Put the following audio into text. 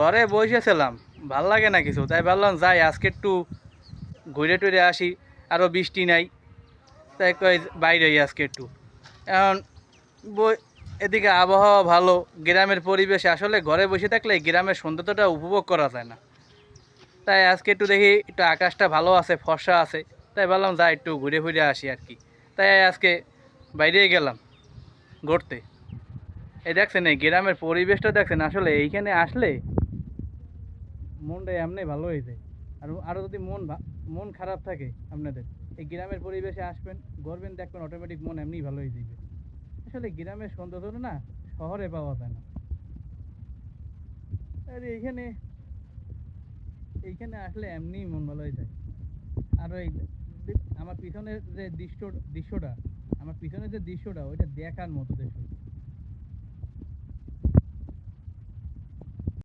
ঘরে বসেছিলাম, ভালো লাগে না কিছু, তাই ভাবলাম যাই, আজকে একটু ঘুরে টুরে আসি আরও বৃষ্টি নাই, তাই কই বাইরে আজকে একটু। এখন বই- এদিকে আবহাওয়া ভালো, গ্রামের পরিবেশ, আসলে ঘরে বসে থাকলে গ্রামের সৌন্দর্যটা উপভোগ করা যায় না। তাই আজকে একটু দেখি, একটু আকাশটা ভালো আছে, ফর্সা আছে, তাই ভাবলাম যাই একটু ঘুরে ফিরে আসি আর কি। তাই আজকে বাইরে গেলাম, ঘুরতে। এই দেখছেন, এই গ্রামের পরিবেশটা দেখছেন, আসলে এইখানে আসলে মনটা এমনি ভালো হয়ে যায়। আর আরও যদি মন মন খারাপ থাকে আপনাদের, এই গ্রামের পরিবেশে আসবেন ঘুরবেন দেখবেন অটোমেটিক মন এমনি ভালো হয়ে যাবে। আসলে গ্রামের সৌন্দর্য না, শহরে পাওয়া যায় না। আর এইখানে এইখানে আসলে এমনিই মন ভালো হয়ে যায়। আর ওই আমার পিছনের যে দৃশ্য দৃশ্যটা, আমার পিছনের যে দৃশ্যটা, ওইটা দেখার মতো দৃশ্য।